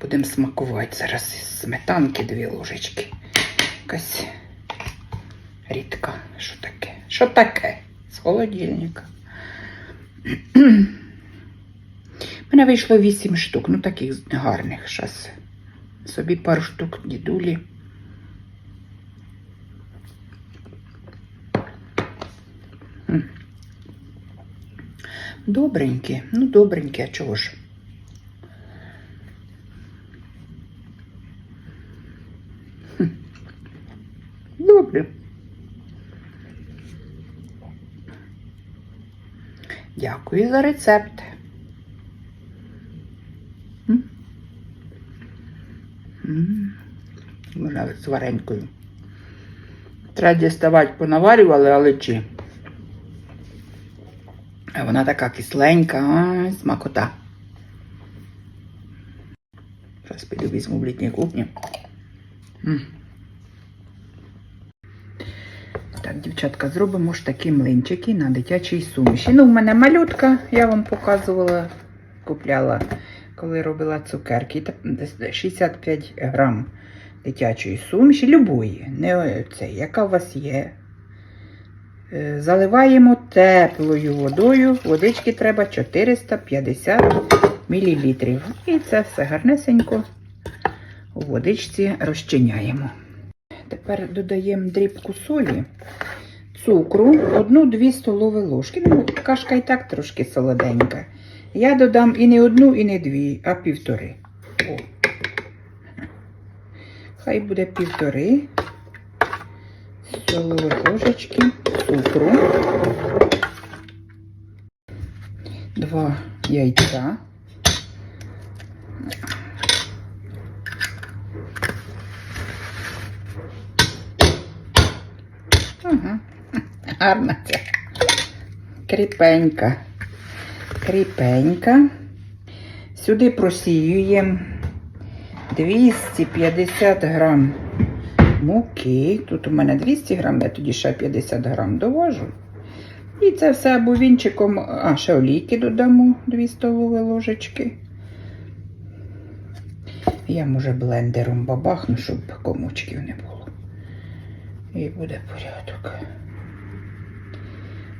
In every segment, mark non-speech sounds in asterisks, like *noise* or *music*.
Будемо смакувати зараз із сметанки дві ложечки. Якась рідка. Що таке? Що таке? З холодильника. Мене вийшло 8 штук, ну таких гарних зараз. Собі пару штук дідулі. Добренькі, ну добренькі, а чого ж? Добре. Дякую за рецепт. Можна з варенькою. Треба діставати, понаварювали, але чи. А вона така кисленька, ай, смакота. Зараз піду візьму в літній кухні. М. Дівчатка, зробимо ж такі млинчики на дитячій суміші. Ну, в мене малютка, я вам показувала, купляла, коли робила цукерки. 65 грам дитячої суміші, любої, не цей, яка у вас є. Е, Заливаємо теплою водою. Водички треба 450 мл. І це все гарнесенько у водичці розчиняємо. Тепер додаємо дрібку солі, цукру, 1-2 столові ложки. Ну, кашка і так трошки солоденька. Я додам і не одну, і не дві, а півтори. О. Хай буде півтори столових ложечки цукру, два яйця. Ага, гарна ця. Кріпенька. Кріпенька. Сюди просіюємо 250 грам муки. Тут у мене 200 грам, я тоді ще 50 грам довожу. І це все або вінчиком, а ще олійки додамо 2 столові ложечки. Я, може, блендером бабахну, щоб комочків не було. І буде порядок.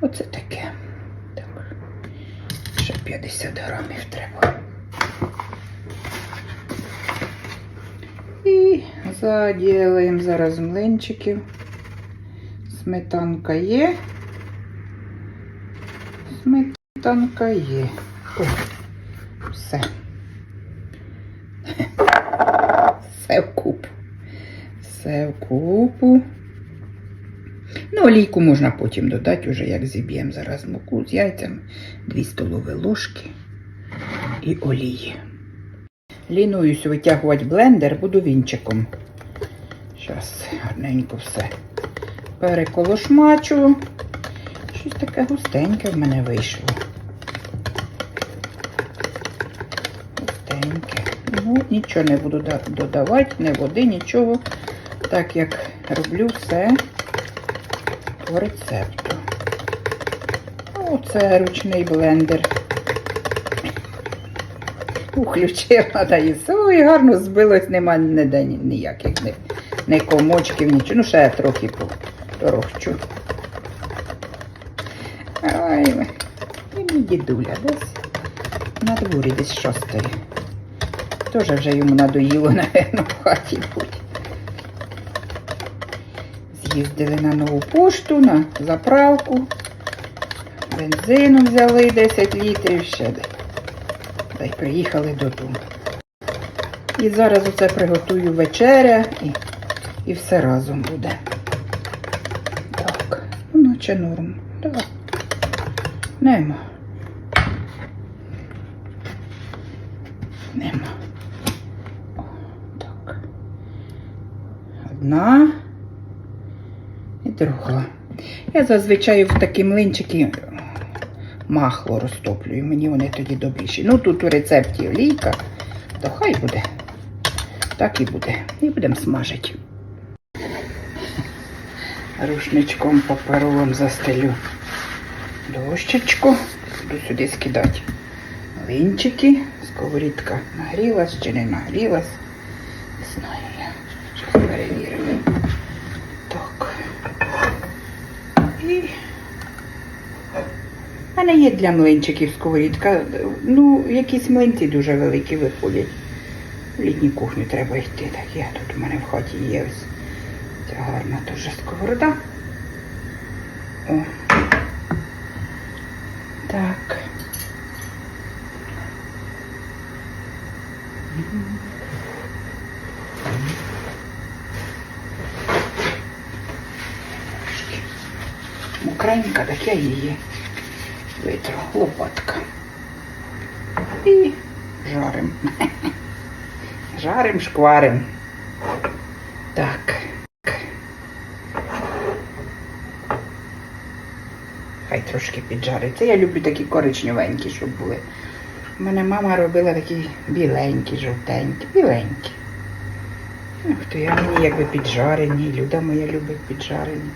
Оце таке. Так. Ще 50 грамів треба. І заділаємо зараз млинчиків. Сметанка є. Сметанка є. О, все. Все в купу. Все в купу. Ну, олійку можна потім додати, уже як зіб'ємо зараз муку з яйцями. 2 столові ложки і олії. Лінуюсь витягувати блендер, буду вінчиком. Зараз гарненько все переколошмачу. Щось таке густеньке в мене вийшло. Густеньке. Ну, нічого не буду додавати, не води, нічого. Так як роблю все по рецепту. Оце ручний блендер. Включила та і ой, гарно збилось, нема ніде ні- ніяких ні, ні комочків, нічого. Ну, ще я трохи поторохчу. Ой, і мій дідуля десь на дворі десь шостої. Тоже вже йому надоїло, *laughs* напевно, в хаті бути. З'їздили на нову пошту, на заправку. Бензину взяли 10 літрів ще. Та й приїхали додому. І зараз оце приготую вечеря і, і все разом буде. Так, ну наче норм. Так. Нема. Нема. Так. Одна і. Я зазвичай в такі млинчики махло розтоплюю. Мені вони тоді добріші. Ну тут у рецепті олійка, то хай буде. Так і буде. І будемо смажити. Рушничком паперовим застелю дощечку. Буду сюди скидати млинчики Сковорідка нагрілась чи не нагрілась. Не знаю я. Зараз перевіримо. Так. І в мене є для млинчиків сковорідка. Ну, якісь млинці дуже великі виходять. В літню кухню треба йти. Так я тут у мене в хаті є ось ця гарна дуже сковорода. О. Так. Мокренька, так я її витру. Лопатка. І жарим. *laughs* Жарим, шкварим. Так. Хай трошки піджариться. Я люблю такі коричневенькі, щоб були. У мене мама робила такі біленькі, жовтенькі, біленькі. Ух то я мені якби піджарені, Люда моя любить піджарені.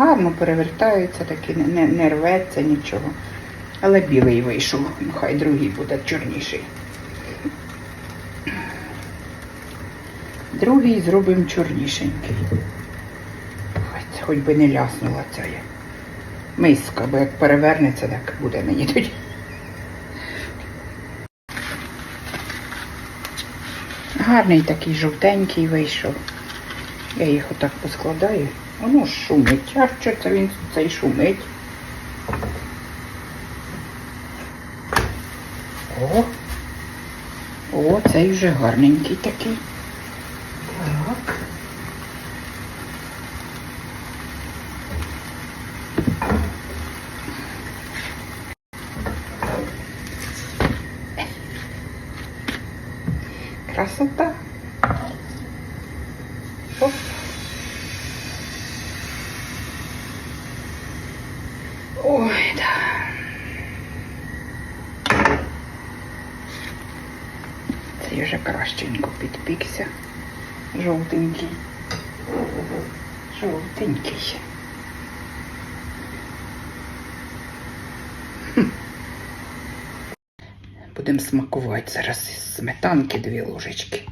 Гарно перевертаються, такі не, не, рветься нічого. Але білий вийшов, хай другий буде чорніший. Другий зробимо чорнішенький. Хоч, хоч би не ляснула ця миска, бо як перевернеться, так буде мені тоді. Гарний такий жовтенький вийшов. Я їх отак поскладаю. Воно шумить. А що це він цей шумить? О! О, цей вже гарненький такий. Ой, да. Цей вже кращенько підпікся. Жовтенький. Жовтенький. Будемо смакувати зараз із сметанки дві ложечки.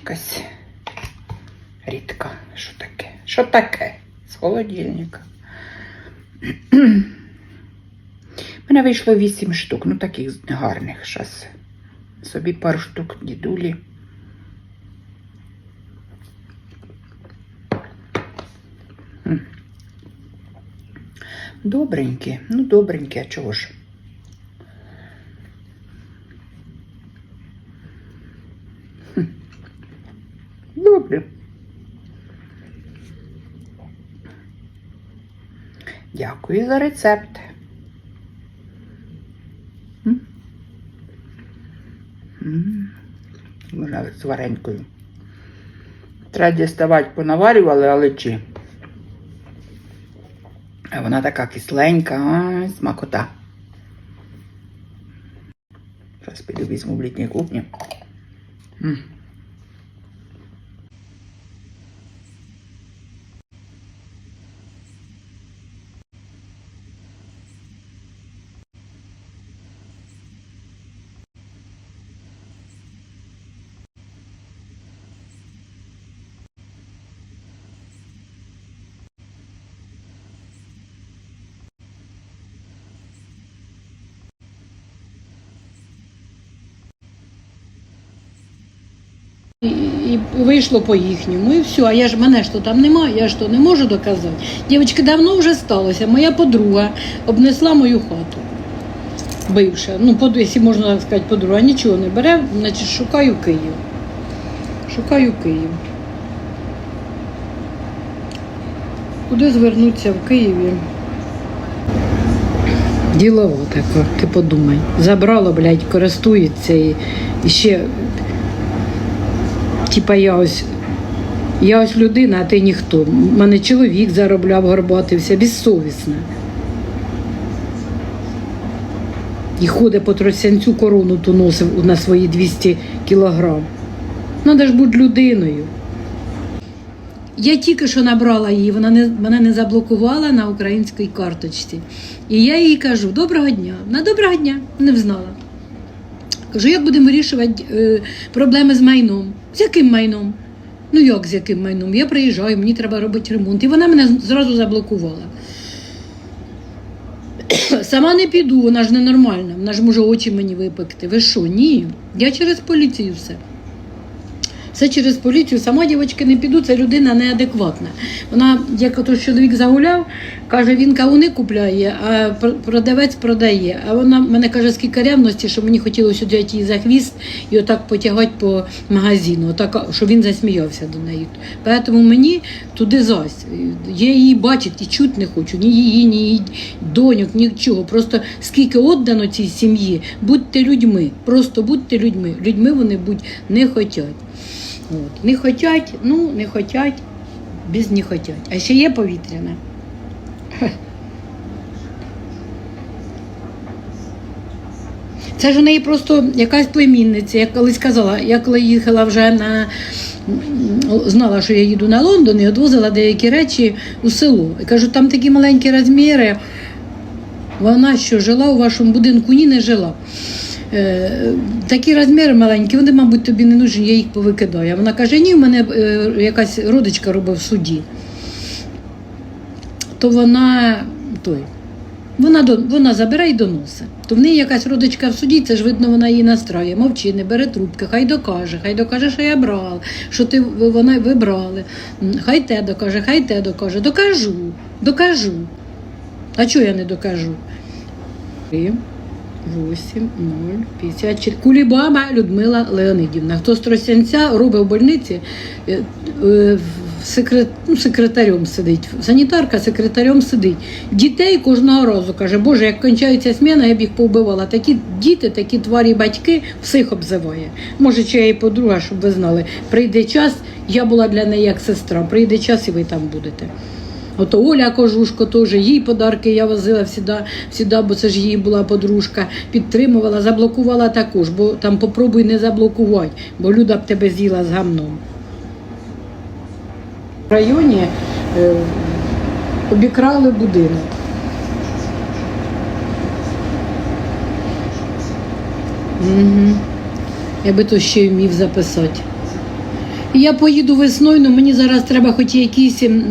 Якась рідка. Що таке? Що таке? З холодильника. Мене вийшло 8 штук, ну таких гарних зараз. Собі пару штук дідулі. Добренькі, ну добренькі, а чого ж? Хм. Добре. Дякую за рецепт. Можна з варенькою. Треба діставати, понаварювали, але чи. А вона така кисленька, а, смакота. Зараз піду візьму в літній кухні. М. І, вийшло по їхньому, і все. А я ж мене ж то там немає, я ж то не можу доказати. Дівчатки, давно вже сталося. Моя подруга обнесла мою хату. Бивша. Ну, под- якщо можна так сказати, подруга нічого не бере, значить шукаю Київ. Шукаю Київ. Куди звернутися в Києві? Ділово таке, ти подумай. Забрало, блядь, користується і ще Типа я ось, я ось людина, а ти ніхто. У мене чоловік заробляв, горбатився, безсовісна. І ходить по тросянцю корону ту носив на свої 200 кілограм. Надо ж бути людиною. Я тільки що набрала її, вона не, мене не заблокувала на українській карточці. І я їй кажу: доброго дня. На доброго дня не взнала. Кажу, як будемо вирішувати е, проблеми з майном? З яким майном? Ну як з яким майном? Я приїжджаю, мені треба робити ремонт. І вона мене зразу заблокувала. *coughs* Сама не піду, вона ж ненормальна, вона ж може очі мені випекти. Ви що? Ні. Я через поліцію все. Все через поліцію. Сама дівчинка не піду, це людина неадекватна. Вона, як ото чоловік загуляв, каже, він кавуни купляє, а пр- продавець продає. А вона мене каже, скільки ревності, що мені хотілося взяти її за хвіст і отак потягати по магазину, отак, що він засміявся до неї. Тому мені туди зась. Я її бачити і чути не хочу, ні її, ні її доньок, нічого. Просто скільки віддано цій сім'ї, будьте людьми, просто будьте людьми. Людьми вони будь не хочуть. От. Не хотять, ну не хотять, без не хотять. А ще є повітряне. *laughs* Це ж у неї просто якась племінниця, я колись казала, я коли їхала вже на знала, що я їду на Лондон і відвозила деякі речі у село. І кажу, там такі маленькі розміри. Вона що жила у вашому будинку? Ні, не жила. Е, такі розміри маленькі, вони, мабуть, тобі не нужні, я їх повикидаю. А вона каже, ні, в мене е, якась родичка робить в суді. То вона той. Вона, вона забере і доносить. То в неї якась родичка в суді, це ж видно, вона її настрає, мовчи, не бере трубки, хай докаже, хай докаже, що я брав, що ти вона ви брали. М, Хай те докаже, хай те докаже. Докажу, докажу. А чого я не докажу? 3, 8, 0, 54. Кулібаба Людмила Леонидівна. Хто з Тростянця робить в больниці, е, е, ну, секретарем сидить. Санітарка секретарем сидить. Дітей кожного разу каже, Боже, як кончається сміна, я б їх повбивала. Такі діти, такі тварі батьки, всіх обзиває. Може, чи я і подруга, щоб ви знали. Прийде час, я була для неї як сестра, прийде час і ви там будете. Ото Оля Кожушко теж, їй подарки я возила всіда, всіда, бо це ж її була подружка, підтримувала, заблокувала також, бо там попробуй не заблокувати, бо Люда б тебе з'їла з гамном. В районі е, обікрали будинок. Угу. Я би то ще й вмів записати. Я поїду весною, але мені зараз треба хоч якісь м,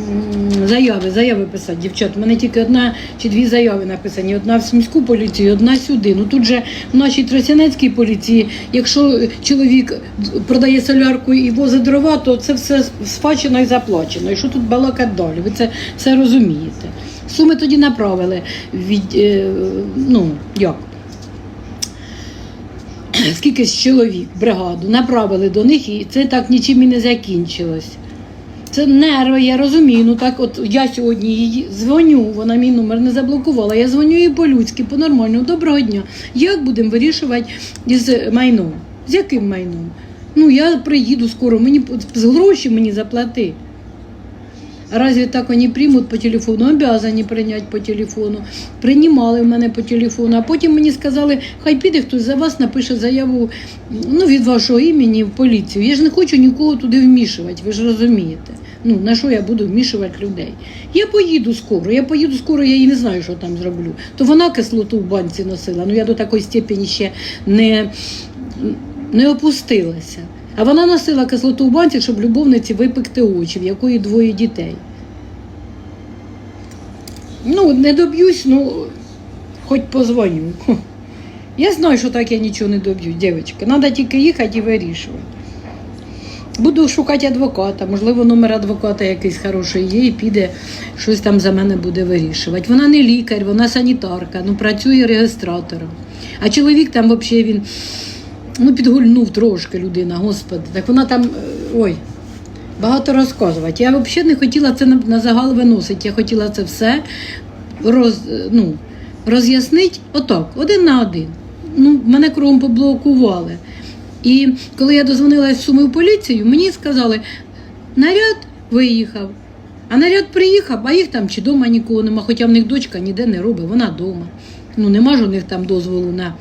заяви, заяви писати, дівчат. У мене тільки одна чи дві заяви написані. Одна в сільську поліцію, одна сюди. Ну тут же в нашій Тростянецькій поліції, якщо чоловік продає солярку і возить дрова, то це все сфачено і заплачено. І що тут балакати далі? Ви це все розумієте. Суми тоді направили від е, ну як? *clears throat* скільки ж чоловік, бригаду, направили до них, і це так нічим і не закінчилось. Це нерви, я розумію. Ну так, от я сьогодні їй дзвоню, вона мій номер не заблокувала. Я дзвоню їй по-людськи, по-нормальному. Доброго дня. Як будемо вирішувати із майном? З яким майном? Ну, я приїду скоро, мені з гроші мені заплати. Разве так вони приймуть по телефону? Обязані прийняти по телефону. Приймали в мене по телефону, а потім мені сказали, хай піде хтось за вас напише заяву ну, від вашого імені в поліцію. Я ж не хочу нікого туди вмішувати, ви ж розумієте. Ну, на що я буду вмішувати людей? Я поїду скоро, я поїду скоро, я і не знаю, що там зроблю. То вона кислоту в банці носила, ну я до такої степені ще не, не опустилася. А вона носила кислоту в банці, щоб любовниці випекти очі, в якої двоє дітей. Ну, не доб'юсь, ну, хоч позвоню. Я знаю, що так я нічого не доб'ю, дівчатки. Треба тільки їхати і вирішувати. Буду шукати адвоката, можливо, номер адвоката якийсь хороший є і піде, щось там за мене буде вирішувати. Вона не лікар, вона санітарка, ну працює реєстратором. А чоловік там взагалі він ну, підгульнув трошки людина, господи. Так вона там, е, ой, багато розказувати. Я взагалі не хотіла це на, загал виносити. Я хотіла це все роз, е, ну, роз'яснити отак, один на один. Ну, мене кругом поблокували. І коли я дозвонилась в Суми в поліцію, мені сказали, наряд виїхав. А наряд приїхав, а їх там чи вдома нікого нема, хоча в них дочка ніде не робить, вона вдома. Ну, нема ж у них там дозволу на.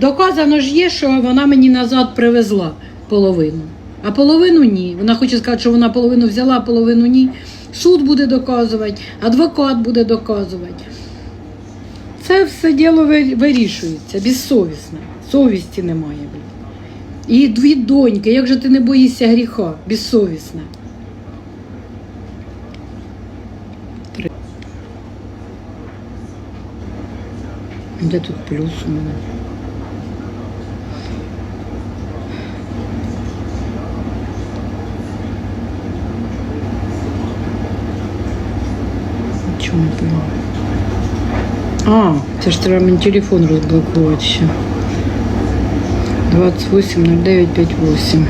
Доказано ж є, що вона мені назад привезла половину. а половину ні. Вона хоче сказати, що вона половину взяла, а половину ні. Суд буде доказувати, адвокат буде доказувати. Це все діло вирішується безсовісно. Совісті немає. І дві доньки, як же ти не боїшся гріха, безсовісна. Де тут плюс у мене? А, це ж треба мені телефон розблокувати ще. 28 09 58.